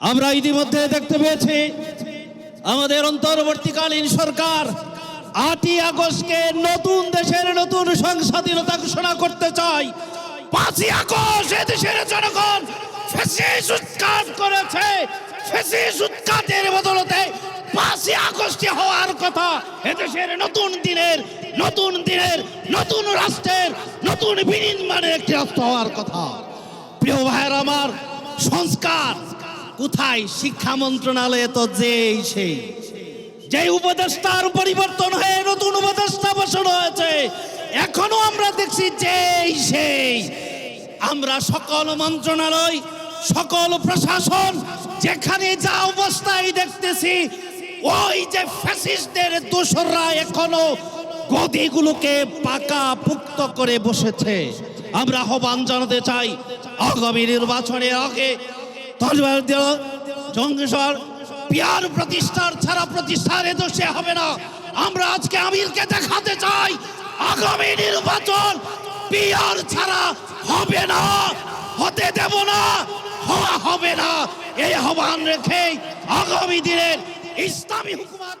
আমরা ইতিমধ্যে দেখতে পেয়েছি, আমাদের অন্তর্বর্তীকালীন সরকার আটই আগস্টকে নতুন দেশের নতুন সংস্বাধীনতা ঘোষণা করতে চাই পাঁচই আগস্ট এ দেশের জনগণ ফেসিস উৎখাত করেছে। ফেসিস উৎখাতের বদলতে পাঁচই আগস্টে হওয়ার কথা এদেশের নতুন দিনের নতুন দিনের, নতুন রাষ্ট্রের, নতুন বিনির্মাণের একটি রাষ্ট্র হওয়ার কথা। প্রিয় ভাইয়ের আমার সংস্কার কোথায় শিক্ষা মন্ত্রণালয়ে তো যেই সেই। যে উপদেষ্টার পরিবর্তন হয়ে নতুন উপদেষ্টা বসানো হয়েছে, এখনও আমরা দেখছি যেই সেই। আমরা সকল মন্ত্রণালয়, সকল প্রশাসন, যেখানে যা অবস্থায় দেখতেছি, ওই যে ফ্যাসিস্টদের দোসররা এখনও গদিগুলোকে পাকা পুক্ত করে বসেছে। আমরা আহ্বান জানাতে চাই, আগামী নির্বাচনের আগে পিয়ার প্রতিষ্ঠার, ছাড়া প্রতিষ্ঠার এ দোষে হবে না। আমরা আজকে আমিরকে দেখাতে চাই, আগামী নির্বাচন পিয়ার ছাড়া হবে না, হতে দেব না, হওয়া হবে না। এই আহ্বান রেখে আগামী দিনের ইসলামী হুকুমত